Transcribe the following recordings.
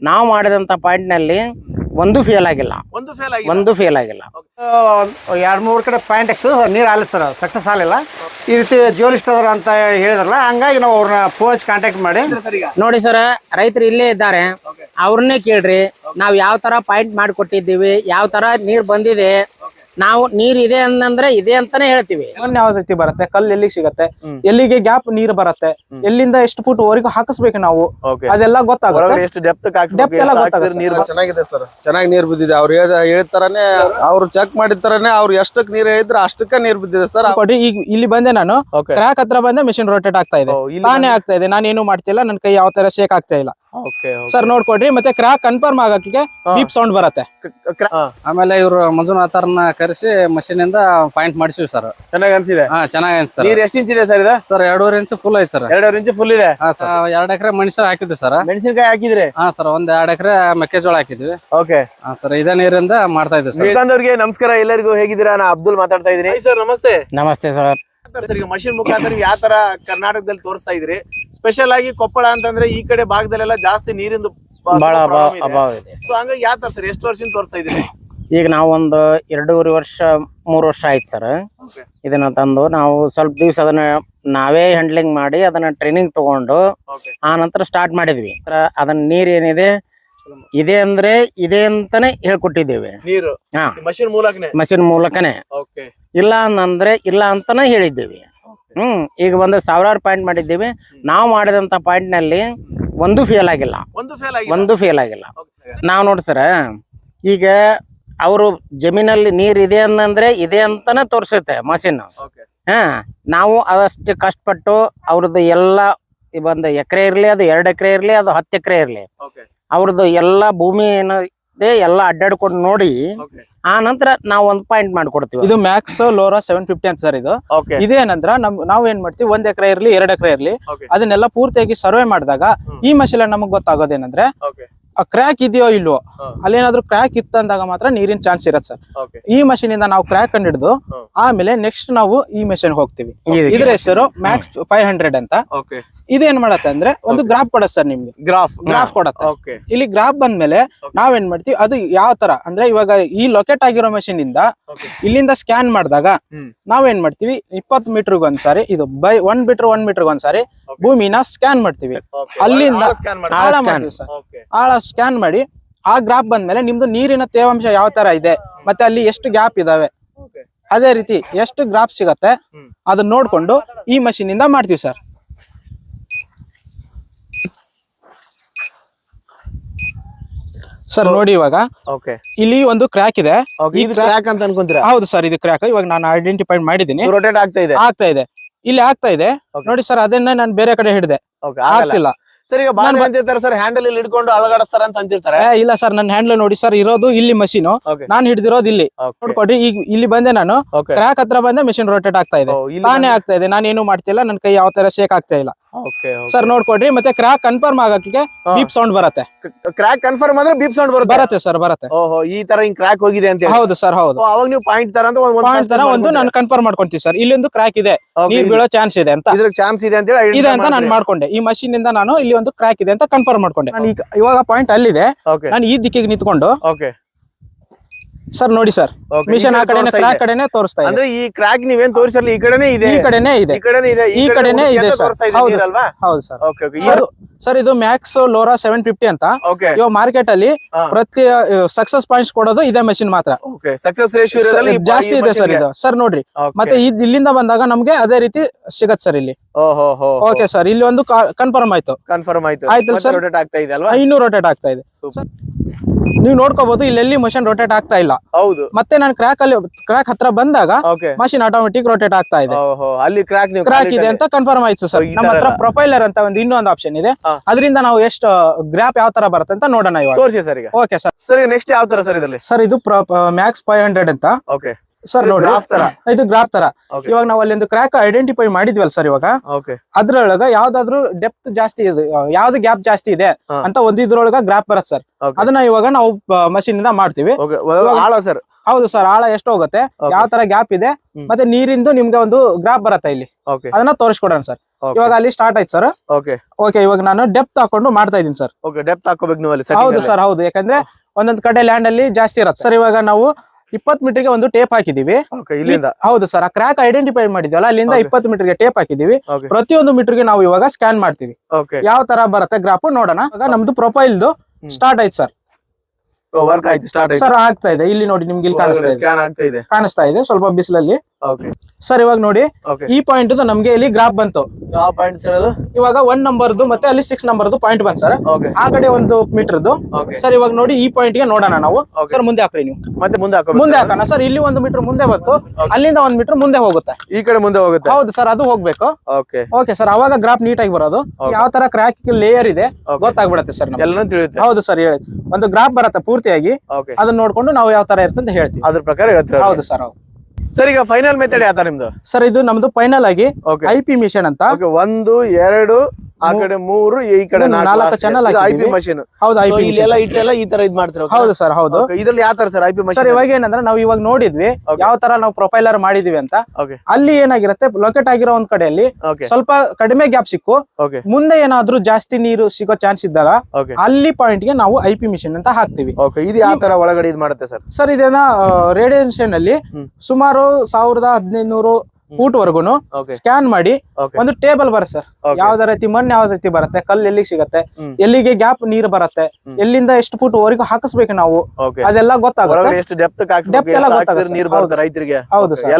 ನಾವು ಮಾಡಿದಂತ ಪಾಯಿಂಟ್ನಲ್ಲಿ ಒಂದು ಫೇಲ್ ಆಗಿಲ್ಲ. ಒಂದು ಫೇಲ್ ಆಗಿ ಒಂದು ಫೇಲ್ ಆಗಿಲ್ಲ. ಎರಡು ಮೂರು ಕಡೆ ಪಾಯಿಂಟ್ ಎಕ್ಸ್ ನೀರು ಆಗಲ್ಲ ಸರ್ ಸಕ್ಸಸ್ ಆಗಲಿಲ್ಲ ಈ ರೀತಿ ಜೋಲಿಸ್ಟ್ ಅದರ ಅಂತ ಹೇಳಿದ್ರಲ್ಲ ಹಂಗಾಗಿ ನಾವು ಅವ್ರನ್ನ ಫೋನ್ ಕಾಂಟ್ಯಾಕ್ಟ್ ಮಾಡಿ. ನೋಡಿ ಸರ್ ರೈತರು ಇಲ್ಲೇ ಇದ್ದಾರೆ. ಅವ್ರನ್ನೇ ಕೇಳ್ರಿ. ನಾವ್ ಯಾವ ತರ ಪಾಯಿಂಟ್ ಮಾಡಿಕೊಟ್ಟಿದ್ದೀವಿ ಯಾವ ತರ ನೀರ್ ಬಂದಿದೆ ನಾವು ನೀರ್ ಇದೆ ಅಂದ್ರೆ ಇದೆ ಅಂತಾನೆ ಹೇಳ್ತೀವಿ. ಯಾವ ರೀತಿ ಬರುತ್ತೆ? ಕಲ್ಲು ಎಲ್ಲಿ ಸಿಗತ್ತೆ? ಎಲ್ಲಿಗೆ ಗ್ಯಾಪ್ ನೀರ್ ಬರುತ್ತೆ? ಎಲ್ಲಿಂದ ಎಷ್ಟು ಫುಟ್ ವರೆಗೂ ಹಾಕಿಸ್ಬೇಕು ನಾವು? ಅದೆಲ್ಲ ಗೊತ್ತಾಗುತ್ತೆ. ಎಷ್ಟು ಡೆಪ್ತ್ Depth ಎಲ್ಲ ಗೊತ್ತಾಗುತ್ತೆ ನೀರು ಚೆನ್ನಾಗಿದೆ ಸರ್. ಚೆನ್ನಾಗಿ ನೀರ್ ಬಿದ್ದಿದೆ. ಅವ್ರು ಹೇಳಿದ ಹೇಳ್ತಾರನೆ ಅವ್ರು ಚೆಕ್ ಮಾಡಿದ ತರನೇ ಅವ್ರು ಎಷ್ಟಕ್ ನೀರ್ ಹೇಳಿದ್ರೆ ಅಷ್ಟಕ್ಕೆ ನೀರ್ ಬಿದ್ದಿದೆ ಸರ್. ಕೊಡಿ ಈಗ ಇಲ್ಲಿ ಬಂದೆ ನಾನು. ಟ್ರ್ಯಾಕ್ ಹತ್ರ ಬಂದೆ ಮಿಷಿನ್ ರೊಟೇಟ್ ಆಗ್ತಾ ಇದೆ. ಆಗ್ತಾ ಇದೆ. ನಾನು ಏನು ಮಾಡ್ತಿಲ್ಲ ನನ್ನ ಕೈ ಯಾವ ತರ ಶೇಕ್ ಆಗ್ತಾ ಇಲ್ಲ. ಸರ್ ನೋಡ್ಕೊಡ್ರಿ ಮತ್ತೆ ಕ್ರಾಕ್ ಕನ್ಫರ್ಮ್ ಆಗಕ್ಕೆ ಬೀಪ್ ಸೌಂಡ್ ಬರತ್ತೆ. ಆಮೇಲೆ ಇವರು ಮಂಜುನಾಥರ್ನ ಕರೆಸಿ ಮಷೀನ್ ಇಂದ ಪಾಯಿಂಟ್ ಮಾಡಿಸಿವಿ ಸರ್ ಚೆನ್ನಾಗಿ ಅನ್ಸಿದೆ? ಹಾ ಚೆನ್ನಾಗಿ ಅನ್ಸಿದೆ ನೀರ್ ಎಷ್ಟು ಇಂಚ್ ಇದೆ ಸರ್ ಇದು? ಸರ್ ಎರಡೂವರೆ ಇಂಚ್ ಫುಲ್ ಐತೆ ಸರ್ ಎರಡೂವರೆ ಇಂಚ್ ಫುಲ್ ಇದೆ? ಹಾ ಸರ್ ಎರಡ್ ಎಕರೆ ಮೆಣಸಿನ ಹಾಕಿದ್ವಿ ಸರ್ ಮೆಣಸಿನಕಾಯಿ ಹಾಕಿದ್ರೆ? ಹಾ ಸರ್ ಒಂದ್ ಎರಡ್ ಎಕರೆ ಮೆಕ್ಕೆಜೋಳ ಹಾಕಿದ್ವಿ. ಓಕೆ. ಹಾ ಸರ್ ಇದೇ ನೀರಿಂದ ಮಾಡ್ತಾ ಇದ್ವಿ ಸರ್ ನಮಸ್ಕಾರ. ಎಲ್ಲರಿಗೂ ಹೇಗಿದ್ದೀರಾ? ನಾ ಅಬ್ದುಲ್ ಮಾತಾಡ್ತಾ ಇದ್ದೀನಿ. ಸರ್ ನಮಸ್ತೆ. ನಮಸ್ತೆ ಸರ್ ಸರ್ ಈಗ ಮಷಿನ್ ಮುಖಾಂತರ ಯಾವ ತರ ಕರ್ನಾಟಕದಲ್ಲಿ ತೋರಿಸ್ತಾ ಇದ್ರಿ ಸ್ಪೆಷಲ್ ಆಗಿ ಕೊಪ್ಪಳ ಅಂತಂದ್ರೆ ಈ ಕಡೆ ಭಾಗದಲ್ಲೆಲ್ಲ ಜಾಸ್ತಿ ನೀರಿಂದು ಬಹಳ ಅಭಾವ ಅಭಾವ ಇದೆ. ಸೊ ಹಂಗಾಗಿ ಯಾವ ತರ ಸರ್? ಎಷ್ಟು ವರ್ಷದಿಂದ ತೋರಿಸ್ತಾ ಇದ್ರಿ ಈಗ ನಾವು ಒಂದು ಎರಡೂವರೆ ವರ್ಷ ಮೂರು ವರ್ಷ ಆಯ್ತು ಸರ್. ಇದನ್ನ ತಂದು ನಾವು ಸ್ವಲ್ಪ ದಿವಸ ಅದನ್ನ ನಾವೇ ಹ್ಯಾಂಡ್ಲಿಂಗ್ ಮಾಡಿ ಅದನ್ನ ಟ್ರೈನಿಂಗ್ ತಗೊಂಡು ಆ ನಂತರ ಸ್ಟಾರ್ಟ್ ಮಾಡಿದ್ವಿ. ಅದನ್ನ ನೀರ್ ಏನಿದೆ ಇದೆ ಅಂದ್ರೆ ಇದೆ ಅಂತಾನೆ ಹೇಳ್ಕೊಟ್ಟಿದ್ದೇವೆ. ನೀರು? ಮಷಿನ್ ಮೂಲಕನೇ? ಮಷಿನ್ ಮೂಲಕನೇ. ಇಲ್ಲ ಅಂದ್ರೆ ಇಲ್ಲ ಅಂತಾನೆ ಹೇಳಿದ್ದೇವೆ. ಹ್ಮ್ ಈಗ ಒಂದು ಸಾವಿರಾರು ಪಾಯಿಂಟ್ ಮಾಡಿದ್ದೀವಿ. ನಾವು ಮಾಡಿದಂತ ಪಾಯಿಂಟ್ನಲ್ಲಿ ಒಂದು ಫೇಲ್ ಆಗಿಲ್ಲ. ಒಂದು ಫೇಲ್ ಆಗಿ ಒಂದು ಫೇಲ್ ಆಗಿಲ್ಲ. ನಾವು ನೋಡಿ ಸರ ಈಗ ಅವರು ಜಮೀನಲ್ಲಿ ನೀರ್ ಇದೆ ಅಂದ್ರೆ ಇದೆ ಅಂತಾನೆ ತೋರ್ಸುತ್ತೆ ಮಷಿನ್. ಹಾ ನಾವು ಅದಷ್ಟು ಕಷ್ಟಪಟ್ಟು ಅವ್ರದ್ದು ಎಲ್ಲ ಈ ಒಂದು ಎಕರೆ ಇರ್ಲಿ ಅದು ಎರಡು ಎಕರೆ ಇರ್ಲಿ ಅದು ಹತ್ತು ಎಕರೆ ಇರ್ಲಿ. ಅವ್ರದ್ದು ಎಲ್ಲ ಭೂಮಿ ಏನಿದೆ ಎಲ್ಲ ಅಡ್ಡಾಡ್ಕೊಂಡು ನೋಡಿ. ಆ ನಂತರ ನಾವು ಒಂದು ಪಾಯಿಂಟ್ ಮಾಡ್ಕೊಡ್ತೀವಿ. ಇದು ಮ್ಯಾಕ್ಸ್ ಲೋರಾ ಸೆವೆನ್ ಫಿಫ್ಟಿ ಅಂತ ಸರ್ ಇದು. ಇದೇನಂದ್ರ ನಮ್ ನಾವ್ ಏನ್ ಮಾಡ್ತೀವಿ ಒಂದ್ ಎಕರೆ ಇರ್ಲಿ ಎರಡ್ ಎಕರೆ ಇರ್ಲಿ. ಅದನ್ನೆಲ್ಲ ಪೂರ್ತಿಯಾಗಿ ಸರ್ವೆ ಮಾಡಿದಾಗ ಈ ಮಷೀನ್ ನಮಗ್ ಗೊತ್ತಾಗೋದೇನಂದ್ರೆ ಆ ಕ್ರ್ಯಾಕ್ ಇದೆಯೋ ಇಲ್ವೋ ಅಲ್ಲಿ ಅಲ್ಲೇನಾದ್ರೂ ಕ್ರ್ಯಾಕ್ ಇತ್ತಂದಾಗ ಮಾತ್ರ ನೀರಿನ ಚಾನ್ಸ್ ಇರತ್ತೆ ಸರ್. ಓಕೆ ಈ ಮಷೀನ್ ಇಂದ ನಾವು ಕ್ರ್ಯಾಕ್ ಕಂಡು ಹಿಡಿದು ಆಮೇಲೆ ನೆಕ್ಸ್ಟ್ ನಾವು ಈ ಮಷೀನ್ ಹೋಗ್ತೀವಿ. ಇದ್ರ ಹೆಸರು ಮ್ಯಾಕ್ಸ್ ಫೈವ್ ಹಂಡ್ರೆಡ್ ಅಂತ. ಓಕೆ ಇದೇನ್ ಮಾಡತ್ತೆ ಅಂದ್ರೆ ಒಂದು ಗ್ರಾಫ್ ಕೊಡತ್ತೆ ಸರ್ ನಿಮ್ಗೆ. ಗ್ರಾಫ್ ಗ್ರಾಫ್ ಕೊಡತ್ತೆ. ಓಕೆ ಇಲ್ಲಿ ಗ್ರಾಫ್ ಬಂದ್ಮೇಲೆ ನಾವೇನ್ ಮಾಡ್ತೀವಿ ಅದು ಯಾವ ತರ ಅಂದ್ರೆ ಇವಾಗ ಈ ಲೊಕೇಟ್ ಆಗಿರೋ ಮಷೀನ್ ಇಂದ ಇಲ್ಲಿಂದ ಸ್ಕ್ಯಾನ್ ಮಾಡಿದಾಗ. ನಾವೇನ್ ಮಾಡ್ತೀವಿ ಇಪ್ಪತ್ತು ಮೀಟರ್ ಒಂದ್ಸಾರಿ ಇದು by one metre one metre ಒಂದ್ಸಾರಿ. ಭೂಮಿನ ಸ್ಕ್ಯಾನ್ ಮಾಡ್ತೀವಿ. ಅಲ್ಲಿಂದ ಸ್ಕ್ಯಾನ್ ಆಳ ಮಾಡ್ತೀವಿ ಸರ್. ಓಕೆ ಆಳ ಸ್ಕ್ಯಾನ್ ಮಾಡಿ ಆ ಗ್ರಾಫ್ ಬಂದ್ಮೇಲೆ ನಿಮ್ದು ನೀರಿನ ತೇವಾಂಶ ಯಾವ ತರ ಇದೆ ಮತ್ತೆ ಅಲ್ಲಿ ಎಷ್ಟು ಗ್ಯಾಪ್ ಇದಾವೆ. ಅದೇ ರೀತಿ ಎಷ್ಟು ಗ್ರಾಫ್ ಸಿಗತ್ತೆ ಅದನ್ನ ನೋಡ್ಕೊಂಡು ಈ ಮಷೀನ್ ಇಂದ ಮಾಡ್ತೀವಿ ಸರ್ ಸರ್ ನೋಡಿ ಇವಾಗ. ಇಲ್ಲಿ ಒಂದು ಕ್ರ್ಯಾಕ್ ಇದೆ. ಕ್ರ್ಯಾಕ್ ಅಂತ ಅನ್ಕೊಂತೀರಾ? ಹೌದು ಸರ್ ಇದು ಕ್ರ್ಯಾಕ್ ಇವಾಗ ನಾನು ಐಡೆಂಟಿಫೈ ಮಾಡಿದೀನಿ. ರೊಟೇಟ್ ಆಗ್ತಾ ಇದೆ. ಆಗ್ತಾ ಇದೆ. ಇಲ್ಲಿ ಆಗ್ತಾ ಇದೆ. ನೋಡಿ ಸರ್ ಅದನ್ನ ನಾನು ಬೇರೆ ಕಡೆ ಹಿಡಿದೆ. ಆಗ್ತಿಲ್ಲ. ಸರ್ ಈಗ ಬಾಳ ಬಂದಿರ್ತಾರೆ ಸರ್ ಹ್ಯಾಂಡಲ್ ಇಲ್ಲಿ ಹಿಡ್ಕೊಂಡು ಅಳಗಾಡಿಸ್ತಾರ ಅಂತ ಅಂತಿರ್ತಾರೆ? ಇಲ್ಲ ಸರ್ ನನ್ನ ಹ್ಯಾಂಡಲ್ ನೋಡಿ ಸರ್ ಇರೋದು ಇಲ್ಲಿ ಮಷೀನ್ ನಾನು ಹಿಡಿದಿರೋದು ಇಲ್ಲಿ. ನೋಡ್ಕೊಡಿ ಈಗ ಇಲ್ಲಿ ಬಂದೆ ನಾನು. ಕ್ರಾಕ್ ಕ್ರ್ಯಾಕ್ ಹತ್ರ ಬಂದೆ ಮಿಷಿನ್ ರೊಟೇಟ್ ಆಗ್ತಾ ಇದೆ. ನಾನೇ ಆಗ್ತಾ ಇದೆ. ನಾನು ಏನು ಮಾಡ್ತಿಲ್ಲ ನನ್ನ ಕೈ ಯಾವ ತರ ಶೇಕ್ ಆಗ್ತಾ ಇಲ್ಲ. ಸರ್ ನೋಡ್ಕೊಡ್ರಿ ಮತ್ತೆ ಕ್ರ್ಯಾಕ್ ಕನ್ಫರ್ಮ್ ಆಗಕ್ಕೆ ಬೀಪ್ ಸೌಂಡ್ ಬರುತ್ತೆ. ಕ್ರ್ಯಾಕ್ ಕನ್ಫರ್ಮ್ ಆದ್ರೆ ಬೀಪ್ ಸೌಂಡ್ ಬರುತ್ತೆ? ಬರುತ್ತೆ ಸರ್ ಬರುತ್ತೆ. ಓಹೋ ಈ ತರ ಹಿಂಗ್ ಕ್ರ್ಯಾಕ್ ಹೋಗಿದೆ ಅಂತ ಹೌದು ಸರ್ ಹೌದು. ಅವಾಗ ನೀವು ಪಾಯಿಂಟ್ ತರ ಅಂತ ಪಾಯಿಂಟ್ ತರ ಒಂದು ನಾನು ಕನ್ಫರ್ಮ್ ಮಾಡ್ಕೊಂತೀನಿ ಸರ್. ಇಲ್ಲೊಂದು ಕ್ರ್ಯಾಕ್ ಇದೆ. ನೀರ್ ಬೀಳೋ ಚಾನ್ಸ್ ಇದೆ ಅಂತ. ಇದ್ರ ಚಾನ್ಸ್ ಇದೆ ಅಂತ ಹೇಳಿ ಇದೆ ಅಂತ ನಾನು ಮಾಡ್ಕೊಂಡೆ. ಈ ಮಷೀನ್ ಇಂದ ನಾನು ಇಲ್ಲಿ ಒಂದು ಕ್ರ್ಯಾಕ್ ಇದೆ ಅಂತ ಕನ್ಫರ್ಮ್ ಮಾಡ್ಕೊಂಡೆ. ಇವಾಗ ಪಾಯಿಂಟ್ ಅಲ್ಲಿದೆ. ನಾನು ಈ ದಿಕ್ಕಿಗೆ ನಿಂತ್ಕೊಂಡು ಓಕೆ. ಸರ್ ನೋಡಿ ಸರ್. ಮಿಷನ್ ಆ ಕಡೆ ಕ್ರಾಕ್ ಕಡೆನೆ ತೋರಿಸ್ತಾ ಇದೆ. ಅಂದ್ರೆ ಈ ಕ್ರಾಕ್ ನೀವೇನ್ ತೋರಿಸಲ್ಲ ಈ ಕಡೆನೇ ಇದೆ. ಈ ಕಡೆನೆ ಇದೆ. ಈ ಕಡೆನೇ ಇದೆ ಈ ಕಡೆನೇ ಇದೆ ಸರ್. ತೋರಿಸ್ತಾ ಹೌದು sir. Okay okay sir. Sir ಇದು ಮ್ಯಾಕ್ಸ್ ಲೋರಾ ಸೆವೆನ್ ಫಿಫ್ಟಿ ಅಂತ. ಓಕೆ ಇವಾಗ ಮಾರ್ಕೆಟ್ ಅಲ್ಲಿ ಹಾ. ಪ್ರತಿ ಸಕ್ಸಸ್ ಪಾಯಿಂಟ್ಸ್ ಕೊಡೋದು ಇದೇ ಮೆಷಿನ್ ಮಾತ್ರ. ಓಕೆ ಸಕ್ಸಸ್ ರೇಷಿಯೋ ಇರೋದ್ರಲ್ಲಿ ಈ- ಜಾಸ್ತಿ ಈ ಇದೆ ಸರ್ machine ಗೆ. ಇದು. ಸರ್ ನೋಡ್ರಿ. Okay. ಮತ್ತೆ ಇದ್ ಇಲ್ಲಿಂದ ಬಂದಾಗ ನಮ್ಗೆ ಅದೇ ರೀತಿ ಸಿಗತ್ ಸರ್ ಇಲ್ಲಿ. ಓಕೆ ಸರ್ ಇಲ್ಲಿ ಒಂದು ಕನ್ಫರ್ಮ್ ಆಯ್ತು. ಕನ್ಫರ್ಮ್ ಆಯ್ತು. Sir sir? ಆಗ್ತಾ ಇದೆ ಅಲ್ವಾ? ಇನ್ನೂ ರೊಟೇಟ್ ಆಗ್ತಾ ಇದೆ. ನೀವು ನೋಡ್ಕೋಬಹುದು ಇಲ್ಲೆಲ್ಲಿ ಮಷಿನ್ ರೊಟೇಟ್ ಆಗ್ತಾ ಇಲ್ಲ. ಹೌದು. ಮತ್ತೆ ನಾನು ಕ್ರಾಕ್ ಅಲ್ಲಿ ಕ್ರಾಕ್ ಹತ್ರ ಬಂದಾಗ ಮಷಿನ್ ಆಟೋಮೆಟಿಕ್ ರೊಟೇಟ್ ಆಗ್ತಾ ಇದೆ. ಅಲ್ಲಿ ಕ್ರ್ಯಾಕ್ ನೀವು ಕ್ರಾಕ್ ಇದೆ ಅಂತ ಕನ್ಫರ್ಮ್ ಆಯ್ತು ಸರ್ ನಮ್ಮ ಹತ್ರ ಪ್ರೊಫೈಲರ್ ಅಂತ ಒಂದು ಇನ್ನೊಂದು ಆಪ್ಷನ್ ಇದೆ. ಅದರಿಂದ ನಾವು ಎಷ್ಟು ಗ್ರಾಪ್ ಯಾವ ತರ ಬರುತ್ತೆ ಅಂತ ನೋಡೋಣ ಇವಾಗ. ತೋರಿಸಿ ಸರ್ ಈಗ. ಓಕೆ ಸರ್ ಸರ್ ನೆಕ್ಸ್ಟ್ ಯಾವ ತರ ಸರ್ ಇದರಲ್ಲಿ? ಸರ್ ಇದು ಮ್ಯಾಕ್ಸ್ ಫೈವ್ ಹಂಡ್ರೆಡ್ ಅಂತ. ಓಕೆ ಸರ್ ನೋಡಿ? ಇದು ಗ್ರಾಫ್ ತರ. ಇವಾಗ ನಾವು ಅಲ್ಲಿ ಒಂದು ಕ್ರಾಕ್ ಐಡೆಂಟಿಫೈ ಮಾಡಿದ್ವಲ್ಲ ಸರ್ ಇವಾಗ ಅದ್ರೊಳಗ ಯಾವ್ದಾದ್ರು ಡೆಪ್ತ್ ಜಾಸ್ತಿ ಇದೆ ಯಾವ್ದು ಗ್ಯಾಪ್ ಜಾಸ್ತಿ ಇದೆ ಅಂತ ಒಂದ್ ಇದ್ರೊಳಗ ಗ್ರಾಫ್ ಬರುತ್ತೆ ಸರ್ ಅದನ್ನ ಇವಾಗ ನಾವು ಮಷಿನ್ ಇಂದ ಮಾಡ್ತೀವಿ. ಸರ್ ಹೌದು ಸರ್ ಆಳ ಎಷ್ಟು ಹೋಗುತ್ತೆ ಯಾವ ತರ ಗ್ಯಾಪ್ ಇದೆ ಮತ್ತೆ ನೀರಿಂದು ನಿಮ್ಗೆ ಒಂದು ಗ್ರಾಫ್ ಬರತ್ತೆ ಇಲ್ಲಿ. ಅದನ್ನ ತೋರಿಸ್ಕೊಡೋಣ ಸರ್ ಇವಾಗ ಅಲ್ಲಿ ಸ್ಟಾರ್ಟ್ ಆಯ್ತು ಸರ್ ಓಕೆ ಓಕೆ ಇವಾಗ ನಾನು ಡೆಪ್ತ್ ಹಾಕೊಂಡು ಮಾಡ್ತಾ ಇದೀನಿ ಸರ್ ಓಕೆ ಡೆಪ್ತ್ ಹಾಕೋಬೇಕು ನೀವು ಅಲ್ಲಿ ಹೌದು ಸರ್ ಹೌದು. ಯಾಕಂದ್ರೆ ಒಂದೊಂದ್ ಕಡೆ ಲ್ಯಾಂಡ್ ಅಲ್ಲಿ ಜಾಸ್ತಿ ಇರತ್ತೆ. ಸರ್ ಇವಾಗ ನಾವು ಇಪ್ಪತ್ ಮೀಟರ್ಗೆ ಒಂದು ಟೇಪ್ ಹಾಕಿದೀವಿ. ಇಲ್ಲಿಂದ. ಹೌದು ಸರ್ ಆ ಕ್ರಾಕ್ ಐಡೆಂಟಿಫೈ ಮಾಡಿದ್ವಲ್ಲ ಅಲ್ಲಿಂದ ಇಪ್ಪತ್ ಮೀಟರ್ ಮೀಟರ್ಗೆ ಟೇಪ್ ಹಾಕಿದೀವಿ. ಪ್ರತಿಯೊಂದು ಮೀಟರ್ಗೆ ನಾವು ಇವಾಗ ಸ್ಕ್ಯಾನ್ ಮಾಡ್ತೀವಿ. ಯಾವ ತರ ಬರುತ್ತೆ ಗ್ರಾಫ್ ನೋಡೋಣ. ನಮ್ದು ಪ್ರೊಫೈಲ್ದು ಸ್ಟಾರ್ಟ್ ಆಯ್ತು ಸರ್ ವರ್ಕ್ ಆಯ್ತು ಸ್ಟಾರ್ಟ್ ಸರ್ ಆಗ್ತಾ ಇದೆ. ಇಲ್ಲಿ ನೋಡಿ ನಿಮ್ಗೆ ಇಲ್ಲಿ ಕಾಣಿಸ್ತಾ ಇದೆ. ಕಾಣಿಸ್ತಾ ಇದೆ ಸ್ವಲ್ಪ ಬಿಸಿಲಲ್ಲಿ. ಸರ್ ಇವಾಗ ನೋಡಿ ಈ ಪಾಯಿಂಟ್ ನಮ್ಗೆ ಇಲ್ಲಿ ಗ್ರಾಫ್ ಬಂತು. ಯಾವ ಪಾಯಿಂಟ್ಸ್ ಇವಾಗ ಒನ್ ನಂಬರ್ದು ಮತ್ತೆ ಅಲ್ಲಿ ಸಿಕ್ಸ್ ನಂಬರ್ದು ಪಾಯಿಂಟ್ ಬಂತು ಸರ್ ಆ ಕಡೆ ಒಂದು ಮೀಟರ್ದು ಸರ್ ಇವಾಗ ನೋಡಿ ಈ ಪಾಯಿಂಟ್ಗೆ ನೋಡೋಣ ನಾವು. ಸರ್ ಮುಂದೆ ಹಾಕ್ರಿ ನೀವು. ಮತ್ತೆ ಮುಂದೆ ಹಾಕೋ ಮುಂದೆ ಹಾಕೋಣ. ಸರ್ ಇಲ್ಲಿ ಒಂದು ಮೀಟರ್ ಮುಂದೆ ಬಂತು. ಅಲ್ಲಿಂದ ಒಂದ್ ಮೀಟರ್ ಮುಂದೆ ಹೋಗುತ್ತೆ. ಈ ಕಡೆ ಮುಂದೆ ಹೋಗುತ್ತೆ? ಹೌದು ಸರ್ ಅದು ಹೋಗ್ಬೇಕು. ಓಕೆ ಓಕೆ ಸರ್ ಅವಾಗ ಗ್ರಾಫ್ ಆಗಿ ಬರೋದು. ಯಾವ ತರ ಕ್ರ್ಯಾಕ್ ಲೇಯರ್ ಇದೆ. ಗೊತ್ತಾಗ್ಬಿಡತ್ತೆ ಸರ್ ಎಲ್ಲನೂ ತಿಳಿಯುತ್ತೆ. ಹೌದು ಸರ್ ಹೇಳಿ. ಒಂದು ಗ್ರಾಫ್ ಬರುತ್ತೆ ಪೂರ್ತಿಯಾಗಿ. ಅದನ್ನ ನೋಡ್ಕೊಂಡು ನಾವು ಯಾವ ತರ ಇರುತ್ತೆ ಅಂತ ಹೇಳ್ತೀವಿ. ಅದ್ರ ಪ್ರಕಾರ ಹೇಳ್ತೀವಿ. ಹೌದು ಸರ್ ಹೌದು. ಸರ್ ಈಗ ಫೈನಲ್ ಮೆಥಡ್ ಯಾವ ತರ ನಿಮ್ದು? ಸರ್ ಇದು ನಮ್ದು ಫೈನಲ್ ಆಗಿ ಐ ಪಿ ಮಿಷನ್ ಅಂತ. ಒಂದು ಎರಡು ಆ ಕಡೆ ಮೂರು ಈ ಕಡೆ ನಾಲ್ಕು channel ಐ ಮಷೀನ್ ಹೌದು ಐಪಿ ಇಲ್ಲೆಲ್ಲ ಇಟ್ಟೆಲ್ಲ ಈ ತರ ಇದ್ ಮಾಡ್ತೀರಾ ಹೌದು ಸರ್ ಹೌದು. ಇದ್ರಲ್ಲಿ ಯಾವ ತರ sir I P sir machine ಇವಾಗ ಏನಂದ್ರೆ ನಾವು ಇವಾಗ ನೋಡಿದ್ವಿ. ಯಾವ ತರ ನಾವು ಪ್ರೊಫೈಲರ್ ಮಾಡಿದ್ವಿ ಅಂತ. ಅಲ್ಲಿ ಏನಾಗಿರುತ್ತೆ ಲೊಕೇಟ್ ಆಗಿರೋ ಒಂದ್ ಕಡೆಯಲ್ಲಿ ಸ್ವಲ್ಪ ಕಡಿಮೆ ಗ್ಯಾಪ್ ಸಿಕ್ಕು. ಮುಂದೆ ಏನಾದ್ರೂ ಜಾಸ್ತಿ ನೀರು ಸಿಗೋ ಚಾನ್ಸ್ ಇದ್ದಾರ ಅಲ್ಲಿ ಪಾಯಿಂಟ್ಗೆ ನಾವು ಐ ಪಿ ಮಿಷನ್ ಅಂತ ಹಾಕ್ತಿವಿ. ಇದು ಯಾವ ತರ ಒಳಗಡೆ ಇದ್ ಮಾಡುತ್ತೆ ಸರ್? ಸರ್ ಇದೇನ ರೇಡಿಯೇಷನ್ ಅಲ್ಲಿ ಸುಮಾರು ಸಾವಿರದ ಹದಿನೈದುನೂರು ಫೂಟ್ ವರ್ಗುನು ಸ್ಕ್ಯಾನ್ ಮಾಡಿ ಒಂದು ಟೇಬಲ್ ಬರ ಸರ್. ಯಾವ್ದ ರೀತಿ ಮಣ್ಣು ಯಾವ್ದ ರೀತಿ ಬರುತ್ತೆ ಕಲ್ಲು ಎಲ್ಲಿಗೆ ಸಿಗತ್ತೆ ಎಲ್ಲಿಗೆ ಗ್ಯಾಪ್ ನೀರು ಬರುತ್ತೆ ಎಲ್ಲಿಂದ ಎಷ್ಟು ಫೂಟ್ ವರೆಗೂ ಹಾಕಿಸ್ಬೇಕು ನಾವು ಅದೆಲ್ಲ ಗೊತ್ತಾಗುತ್ತೆ. ಎಷ್ಟು ಡೆಪ್ತ್ ರೈತರಿಗೆ? ಹೌದು ಸರ್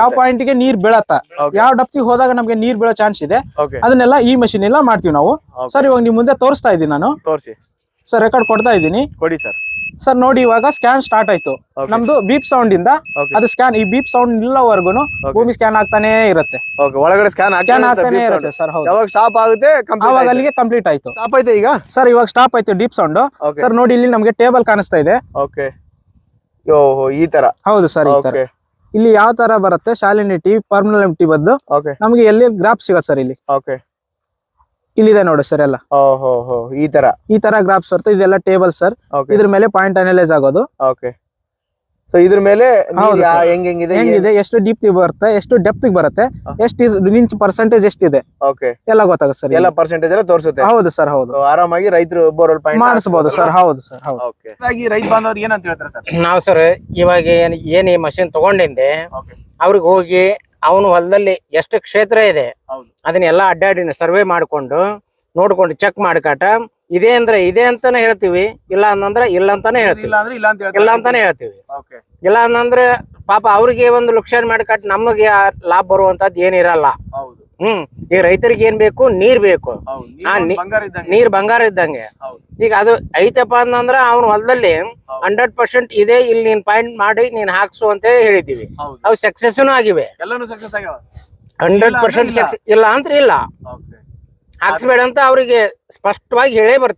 ಯಾವ ಪಾಯಿಂಟ್ಗೆ ನೀರ್ ಬೀಳತ್ತ? ಯಾವ ಡಪ್ತಿಗೆ ಹೋದಾಗ ನಮ್ಗೆ ನೀರ್ ಬೀಳೋ ಚಾನ್ಸ್ ಇದೆ. ಅದನ್ನೆಲ್ಲ ಈ ಮಷಿನ್ ಎಲ್ಲ ಮಾಡ್ತೀವಿ ನಾವು. ಸರ್ ಇವಾಗ ನಿಮ್ ಮುಂದೆ ತೋರಿಸ್ತಾ ಇದೀನಿ ನಾನು. ತೋರಿಸಿ. ಸರ್ ರೆಕಾರ್ಡ್ ಕೊಡ್ತಾ ಇದ್ದೀನಿ. ಕೊಡಿ ಸರ್ ಸರ್ ನೋಡಿ ಇವಾಗ ಸ್ಕ್ಯಾನ್ ಸ್ಟಾರ್ಟ್ ಆಯ್ತು. ನಮ್ದು ಬೀಪ್ ಸೌಂಡ್ ಇಂದ ಅದು ಸ್ಕ್ಯಾನ್ ಈ ಬೀಪ್ ಸೌಂಡ್ ಇಲ್ಲವರೆಗೂ ಭೂಮಿ ಸ್ಕ್ಯಾನ್ ಆಗ್ತಾನೆ ಇರುತ್ತೆ. ಒಳಗಡೆ ಸ್ಕ್ಯಾನ್ ಸ್ಕ್ಯಾನ್ ಆಗ್ತಾನೆ ಇರುತ್ತೆ ಸರ್ ಹೌದು. ಯಾವಾಗ ಸ್ಟಾಪ್ ಆಗುತ್ತೆ ಅವಾಗ ಅಲ್ಲಿಗೆ ಕಂಪ್ಲೀಟ್ ಆಯ್ತು. ಸ್ಟಾಪ್ ಆಯ್ತು ಈಗ? ಸರ್ ಇವಾಗ ಸ್ಟಾಪ್ ಆಯ್ತು ಡೀಪ್ ಸೌಂಡ್ ಸರ್ ನೋಡಿ ಇಲ್ಲಿ ನಮಗೆ ಟೇಬಲ್ ಕಾಣಿಸ್ತಾ ಇದೆ. ಓಕೆ ಈ ತರ. ಹೌದು ಸರ್ ಈ ತರ. ಇಲ್ಲಿ ಯಾವ ತರ ಬರುತ್ತೆ? ಶಾಲಿನಿಟಿ ಪರ್ಮನಲಿಟಿ ಬದ್ದು ನಮಗೆ ನಮ್ಗೆ ಎಲ್ಲಿ ಗ್ರಾಫ್ ಸಿಗತ್ತೆ ಸರ್ ಇಲ್ಲಿ? ಓಕೆ ಇಲ್ಲಿದೆ ನೋಡಿ ಸರ್ ಎಲ್ಲ. ಈ ತರ. ಈ ತರ ಗ್ರಾಫ್ಸ್ ಬರುತ್ತೆ. ಇದೆಲ್ಲ ಟೇಬಲ್ ಸರ್ ಇದ್ರ ಮೇಲೆ ಪಾಯಿಂಟ್ ಅನಲೈಸ್ ಆಗೋದು. ಓಕೆ ಸೊ ಇದ್ರ ಮೇಲೆ ಹೆಂಗಿದೆ ಹೆಂಗಿದೆ ಎಷ್ಟು ಡೀಪ್ ಬರುತ್ತೆ ಎಷ್ಟು ಡೆಪ್ತ್ ಬರುತ್ತೆ ಎಷ್ಟು ಇಂಚ್ ಪರ್ಸೆಂಟೇಜ್ ಎಷ್ಟಿದೆ. ಓಕೆ ಎಲ್ಲ ಗೊತ್ತಾಗುತ್ತೆ ಸರ್ ಎಲ್ಲ ಪರ್ಸೆಂಟೇಜ್ ಎಲ್ಲ ತೋರಿಸುತ್ತೆ. ಹೌದು ಸರ್ ಹೌದು. ಆರಾಮಾಗಿ ರೈತರು ಬೋರ್ವೆಲ್ ಪಾಯಿಂಟ್ ಮಾಡಿಸಬಹುದು ಸರ್ ಹೌದು ಸರ್ ಹೌದು. ಓಕೆ ರೈತ ಬಾಂಧವ್ರಿಗೆ ಏನಂತ ಹೇಳ್ತಾರೆ ಸರ್ ನಾವು ಸರ್ ಇವಾಗ ಏನ್ ಏನ್ ಈ ಮಷಿನ್ ತಗೊಂಡಿಂದೆ ಓಕೆ ಅವ್ರಿಗೆ ಹೋಗಿ ಅವನು ಹೊಲದಲ್ಲಿ ಎಷ್ಟು ಕ್ಷೇತ್ರ ಇದೆ. ಅದನ್ನೆಲ್ಲ ಅಡ್ಡಾಡಿ ಸರ್ವೆ ಮಾಡ್ಕೊಂಡು ನೋಡ್ಕೊಂಡು ಚೆಕ್ ಮಾಡ್ಕಾಟ ಇದೆ ಅಂದ್ರೆ ಇದೆ ಅಂತಾನೆ ಹೇಳ್ತೀವಿ ಇಲ್ಲ ಅಂದ್ರೆ ಇಲ್ಲ ಅಂತಾನೆ ಹೇಳ್ತೀವಿ. ಇಲ್ಲ ಅಂತಾನೆ ಹೇಳ್ತೀವಿ. ಇಲ್ಲ ಅಂತಂದ್ರೆ ಪಾಪ ಅವ್ರಿಗೆ ಒಂದು ಲುಕ್ಷನ್ ಮಾಡ್ಕಾಟ ನಮಗೆ ಲಾಭ ಬರುವಂತದ್ದು ಏನಿರಲ್ಲ ಹ್ಮ್ ಈಗ ರೈತರಿಗೆ ಏನ್ ಬೇಕು? ನೀರ್ ಬೇಕು. ನೀರು ಬಂಗಾರ ಇದ್ದಂಗೆ. ಈಗ ಅದು ಐತಪ್ಪ ಅಂತಂದ್ರ ಅವ್ನ ಹೊಲದಲ್ಲಿ ಹಂಡ್ರೆಡ್ ಪರ್ಸೆಂಟ್ ಇದೆ ಇಲ್ಲಿ ನೀನ್ ಪಾಯಿಂಟ್ ಮಾಡಿ ನೀನ್ ಹಾಕ್ಸು ಅಂತ ಹೇಳಿ ಹೇಳಿದೀವಿ ಹೌದು. ಅವು ಸಕ್ಸಸ್ನು ಆಗಿವೆ. ಎಲ್ಲಾನು ಸಕ್ಸಸ್ ಆಗ್ಯಾವ? ಹಂಡ್ರೆಡ್ ಪರ್ಸೆಂಟ್ ಇಲ್ಲ. ಇಲ್ಲ ಅಂದ್ರೆ ಇಲ್ಲ. ಹಾಕ್ಸ್ಬೇಡ ಅಂತ ಅವರಿಗೆ ಸ್ಪಷ್ಟವಾಗಿ ಹೇಳೇ ಬರ್ತೀವಿ.